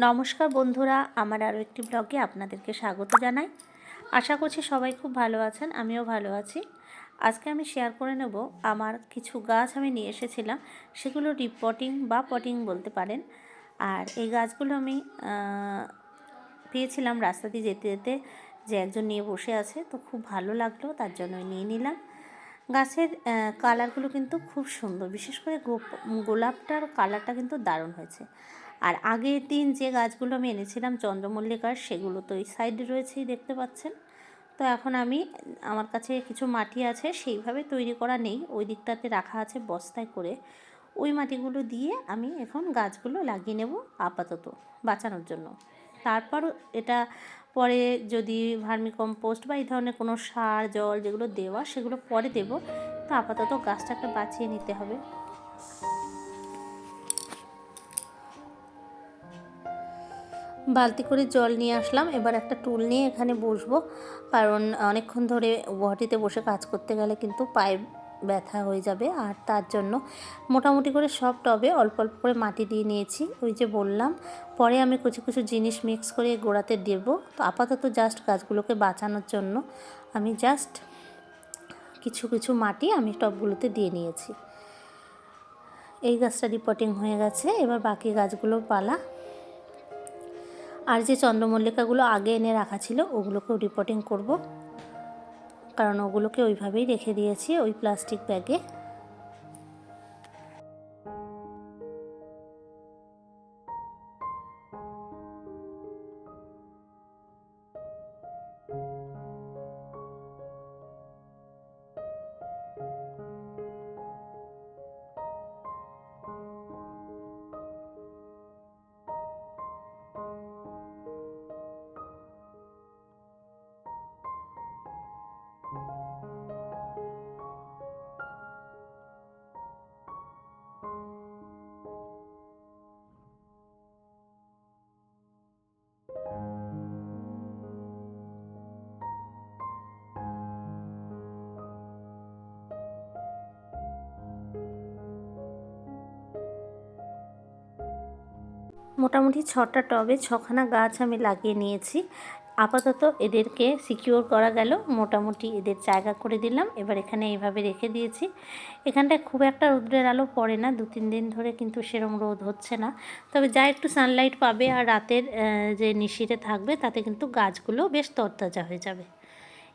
নমস্কার বন্ধুরা, আমার আরও একটি ব্লগে আপনাদেরকে স্বাগত জানাই। আশা করছি সবাই খুব ভালো আছেন, আমিও ভালো আছি। আজকে আমি শেয়ার করে নেব আমার কিছু গাছ আমি নিয়ে এসেছিলাম, সেগুলো রিপটিং বা পটিং বলতে পারেন। আর এই গাছগুলো আমি পেয়েছিলাম রাস্তা দিয়ে যেতে যেতে, যে একজন নিয়ে বসে আছে, তো খুব ভালো লাগল, তার জন্যই নিয়ে নিলাম। গাছের কালারগুলো কিন্তু খুব সুন্দর, বিশেষ করে গোপ- গোলাপটার কালারটা কিন্তু দারুণ হয়েছে। আর আগের দিন যে গাছগুলো আমি এনেছিলাম চন্দ্রমল্লিকার, সেগুলো তো এই সাইডে রয়েছেই দেখতে পাচ্ছেন। তো এখন আমি আমার কাছে কিছু মাটি আছে, সেইভাবে তৈরি করা নেই। ওই দিকটাতে রাখা আছে বস্তায় করে। ওই মাটিগুলো দিয়ে আমি এখন গাছগুলো লাগিয়ে নেব আপাতত বাঁচানোর জন্য। তারপর এটা পরে যদি ভার্মি কম্পোস্ট বা এই ধরনের কোনো সার, জল যেগুলো দেওয়া, সেগুলো পরে দেব। তো আপাতত গাছটাকে বাঁচিয়ে নিতে হবে। বালতি করে জল নিয়ে আসলাম। এবার একটা টুল নিয়ে এখানে বসবো। কারণ অনেকক্ষণ ধরে বহটিতে বসে কাজ করতে গেলে কিন্তু পায়ে ব্যথা হয়ে যাবে। আর তার জন্য মোটামুটি করে সব টবে অল্প অল্প করে মাটি দিয়ে নিয়েছি। ওই যে বললাম, পরে আমি কিছু কিছু জিনিস মিক্স করে গোড়াতে দেব। তো আপাতত জাস্ট গাছগুলোকে বাঁচানোর জন্য আমি জাস্ট কিছু কিছু মাটি আমি টবগুলোতে দিয়ে নিয়েছি। এই গাছটা রিপোর্টিং হয়ে গেছে। এবার বাকি গাছগুলো পালা। আর যে চন্দ্রমল্লিকাগুলো আগে এনে রাখা ছিল, ওগুলোকেও রিপোর্টিং করব। কারণ ওগুলোকে ওইভাবেই রেখে দিয়েছি ওই প্লাস্টিক ব্যাগে মোটামুটি ছটা টবে ছখানা গাছ আমি লাগিয়ে নিয়েছি। আপাতত এদেরকে সিকিওর করা গেল, মোটামুটি এদের জায়গা করে দিলাম, এবার এখানে এইভাবে রেখে দিয়েছি। এখানটায় খুব একটা রোদ্রের আলো পড়ে না দু তিন দিন ধরে কিন্তু সেরম রোদ হচ্ছে না। তবে যা একটু সানলাইট পাবে আর রাতের যে নিশিরে থাকবে তাতে কিন্তু গাছগুলো বেশ তরতাজা হয়ে যাবে।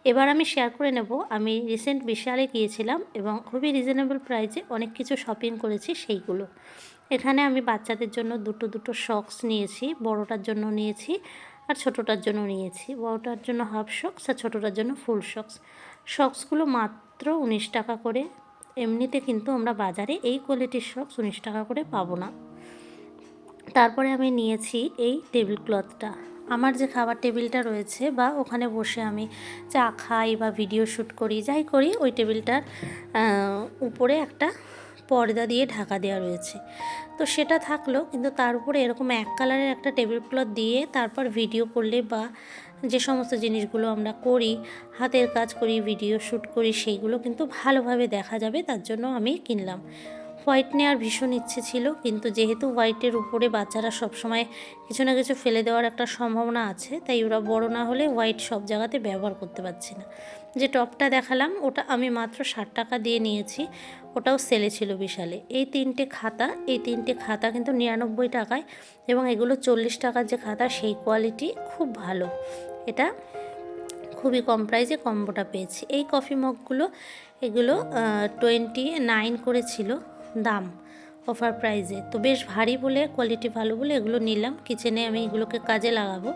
এবার আমি শেয়ার করে নেব। আমি রিসেন্ট বিশালে গিয়েছিলাম এবং খুবই রিজনেবল প্রাইসে অনেক কিছু শপিং করেছি সেইগুলো। এখানে আমি বাচ্চাদের জন্য দুটো দুটো শক্স নিয়েছি, বড়টার জন্য নিয়েছি আর ছোটোটার জন্য নিয়েছি। বড়টার জন্য হাফ শক্স আর ছোটোটার জন্য ফুল শক্স শক্সগুলো মাত্র উনিশ টাকা করে। এমনিতে কিন্তু আমরা বাজারে এই কোয়ালিটির শক্স উনিশ টাকা করে পাবো না। তারপরে আমি নিয়েছি এই টেবিল ক্লথটা আমার যে খাবার টেবিলটা রয়েছে বা ওখানে বসে আমি চা খাই বা ভিডিও শ্যুট করি, যাই করি, ওই টেবিলটার উপরে একটা পর্দা দিয়ে ঢাকা দেওয়া রয়েছে। তো সেটা থাকল, কিন্তু তার উপরে এরকম এক কালারের একটা টেবিল ক্লথ দিয়ে তারপর ভিডিও করলে বা যে সমস্ত জিনিসগুলো আমরা করি, হাতের কাজ করি, ভিডিও শ্যুট করি, সেইগুলো কিন্তু ভালোভাবে দেখা যাবে, তার জন্য আমি কিনলাম। হোয়াইট নেওয়ার ভীষণ ইচ্ছে ছিল, কিন্তু যেহেতু হোয়াইটের উপরে বাচ্চারা সবসময় কিছু না কিছু ফেলে দেওয়ার একটা সম্ভাবনা আছে, তাই ওরা বড় না হলে হোয়াইট সব জায়গাতে ব্যবহার করতে পারছি না। যে টপটা দেখালাম, ওটা আমি মাত্র ষাট টাকা দিয়ে নিয়েছি, ওটাও সেলে ছিল বিশালে। এই তিনটে খাতা, এই তিনটে খাতা কিন্তু নিরানব্বই টাকায় এবং এগুলো চল্লিশ টাকার যে খাতা, সেই কোয়ালিটি খুব ভালো। এটা খুবই কম প্রাইসে কম্বোটা পেয়েছি। এই কফি মগগুলো, এগুলো টোয়েন্টি নাইন করেছিল। দাম অফার প্রাইসে তো বেশ ভারী বলে কোয়ালিটি ভালো বলে এগুলো নিলাম। কিচেনে আমি এগুলোকে কাজে লাগাবো।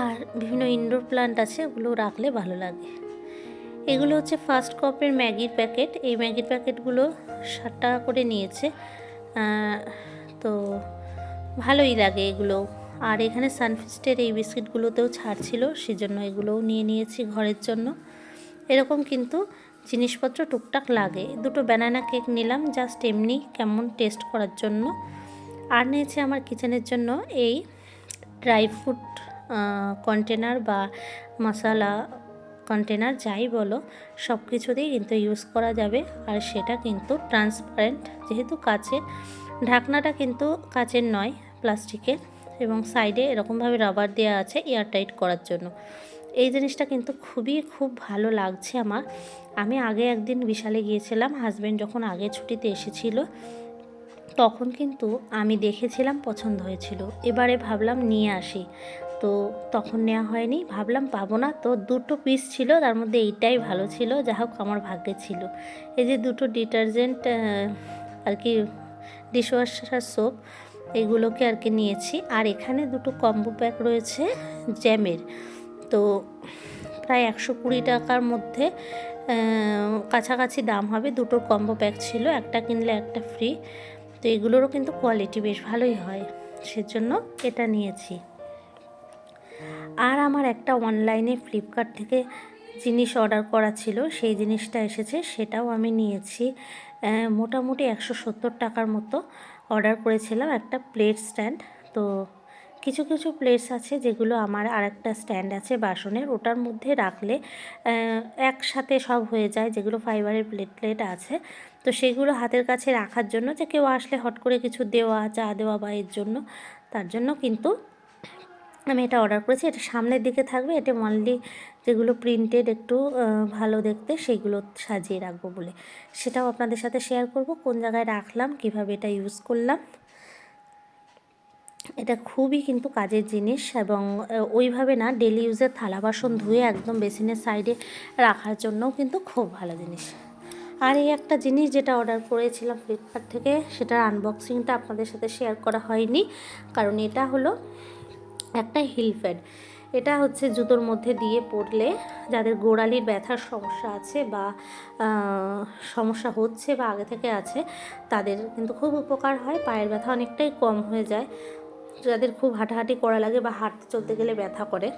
আর বিভিন্ন ইনডোর প্লান্ট আছে, ওগুলো রাখলে ভালো লাগে। এগুলো হচ্ছে ফার্স্ট কাপের ম্যাগির প্যাকেট এই ম্যাগির প্যাকেটগুলো ষাট টাকা করে নিয়েছে। তো ভালোই লাগে এগুলো। আর এখানে সানফিস্টের এই বিস্কিটগুলোতেও ছাড় ছিল, সেজন্য এগুলোও নিয়ে নিয়েছি ঘরের জন্য। এরকম কিন্তু জিনিসপত্র টুকটাক লাগে। দুটো ব্যানানা কেক নিলাম জাস্ট এমনি কেমন টেস্ট করার জন্য। আর নিয়েছে আমার কিচেনের জন্য এই ড্রাই ফ্রুট কন্টেনার বা মশালা কন্টেনার যাই বলো সব কিছুতেই কিন্তু ইউজ করা যাবে। আর সেটা কিন্তু ট্রান্সপারেন্ট যেহেতু কাচের। ঢাকনাটা কিন্তু কাচের নয় প্লাস্টিকের এবং সাইডে এরকমভাবে রাবার দেওয়া আছে এয়ারটাইট করার জন্য। এই জিনিসটা কিন্তু খুবই খুব ভালো লাগছে আমার। আমি আগে একদিন বিশালে গিয়েছিলাম হাজব্যান্ড যখন আগে ছুটিতে এসেছিল, তখন কিন্তু আমি দেখেছিলাম পছন্দ হয়েছিল। এবারে ভাবলাম নিয়ে আসি। তো তখন নেওয়া হয়নি, ভাবলাম পাবো না। তো দুটো পিস ছিল, তার মধ্যে এইটাই ভালো ছিল, যা হোক আমার ভাগ্যে ছিল। এই যে দুটো ডিটারজেন্ট আর কি ডিশওয়াশার সোপ এগুলোকে আর কি নিয়েছি। আর এখানে দুটো কম্বো প্যাক রয়েছে, জ্যামের। তো প্রায় একশো কুড়ি টাকার মধ্যে কাছাকাছি দাম হবে। দুটো কম্বো প্যাক ছিল, একটা কিনলে একটা ফ্রি তো এগুলোরও কিন্তু কোয়ালিটি বেশ ভালোই হয়। সেজন্য এটা নিয়েছি। আর আমার একটা অনলাইনে ফ্লিপকার্ট থেকে জিনিস অর্ডার করা ছিল, সেই জিনিসটা এসেছে, সেটাও আমি নিয়েছি। মোটামুটি একশো সত্তর টাকার মতো অর্ডার করেছিলাম, একটা প্লেট স্ট্যান্ড তো কিছু কিছু প্লেটস আছে যেগুলো আমার আর একটা স্ট্যান্ড আছে বাসনের। ওটার মধ্যে রাখলে একসাথে সব হয়ে যায়, যেগুলো ফাইবারের প্লেট প্লেট আছে। তো সেগুলো হাতের কাছে রাখার জন্য যে কেউ আসলে হট করে কিছু দেওয়া, চা দেওয়া বা এর জন্য, তার জন্য কিন্তু আমি এটা অর্ডার করেছি। এটা সামনের দিকে থাকবে, এটা অনলি যেগুলো প্রিন্টেড একটু ভালো দেখতে, সেগুলো সাজিয়ে রাখব বলে। সেটাও আপনাদের সাথে শেয়ার করব, কোন জায়গায় রাখলাম, কীভাবে এটা ইউজ করলাম। এটা খুবই কিন্তু কাজের জিনিস এবং ওইভাবে না ডেলি ইউজের থালা বাসন ধুয়ে একদম বেসিনের সাইডে রাখার জন্যও কিন্তু খুব ভালো জিনিস। আর এই একটা জিনিস যেটা অর্ডার করেছিলাম ফ্লিপকার্ট থেকে, সেটার আনবক্সিংটা আপনাদের সাথে শেয়ার করা হয়নি, কারণ এটা হলো একটা হিল প্যাড এটা হচ্ছে জুতোর মধ্যে দিয়ে পরলে যাদের গোড়ালির ব্যথার সমস্যা আছে বা সমস্যা হচ্ছে বা আগে থেকে আছে, তাদের কিন্তু খুব উপকার হয়, পায়ের ব্যথা অনেকটাই কম হয়ে যায়। যাদের খুব হাঁটাহাঁটি করা লাগে বা হাঁটতে চলতে গেলে ব্যথা করে।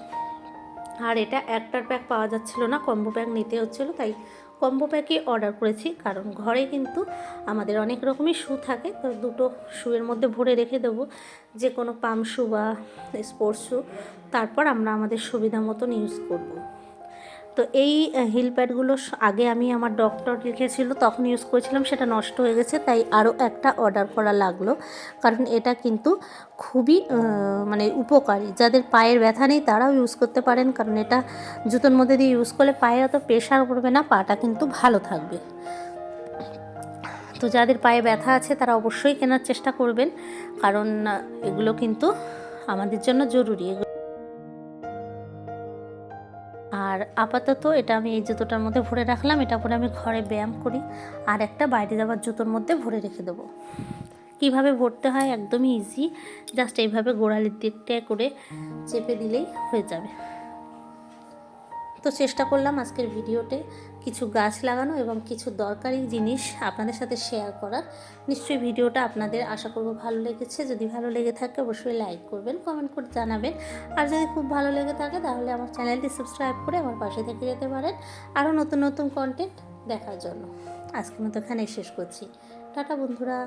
আর এটা একটার প্যাক পাওয়া যাচ্ছিল না কম্বো প্যাক নিতে হচ্ছিল, তাই কম্বো প্যাকই অর্ডার করেছি। কারণ ঘরে কিন্তু আমাদের অনেক রকমই শু থাকে, তো দুটো শুয়ের মধ্যে ভরে রেখে দেবো। যে কোনো পাম শ্যু বা স্পোর্টস শ্যু তারপর আমরা আমাদের সুবিধা মতন ইউজ করব। তো এই হিল প্যাডগুলো আগে আমি আমার ডক্টর লিখেছিল, তখন ইউজ করেছিলাম, সেটা নষ্ট হয়ে গেছে, তাই আরও একটা অর্ডার করা লাগল। কারণ এটা কিন্তু খুবই মানে উপকারী। যাদের পায়ের ব্যথা নেই, তারাও ইউজ করতে পারেন, কারণ এটা জুতোর মধ্যে দিয়ে ইউজ করলে পায়ে অত প্রেশার পড়বে না, পাটা কিন্তু ভালো থাকবে। তো যাদের পায়ে ব্যথা আছে, তারা অবশ্যই কেনার চেষ্টা করবেন, কারণ এগুলো কিন্তু আমাদের জন্য জরুরি। এগুলো আপাতত এটা আমি এই জুতোটার মধ্যে ভরে রাখলাম, এটা পরে আমি ঘরে ব্যায়াম করি আর একটা বাইরে যাওয়ার জুতোর মধ্যে ভরে রেখে দেবো। কীভাবে ভরতে হয় একদমই ইজি জাস্ট এইভাবে গোড়ালির দিকটা করে চেপে দিলেই হয়ে যাবে। তো চেষ্টা করলাম আজকের ভিডিওতে কিছু গাছ লাগানো এবং কিছু দরকারি জিনিস আপনাদের সাথে শেয়ার করার। নিশ্চয়ই ভিডিওটা আপনাদের আশা করব ভালো লেগেছে। যদি ভালো লেগে থাকে অবশ্যই লাইক করবেন কমেন্ট করে জানাবেন। আর যদি খুব ভালো লেগে থাকে তাহলে আমার চ্যানেলটি সাবস্ক্রাইব করে আমার পাশে থেকে যেতে পারেন। আরও নতুন নতুন কন্টেন্ট দেখার জন্য। আজকের মতো এখানেই শেষ করছি। টাটা বন্ধুরা।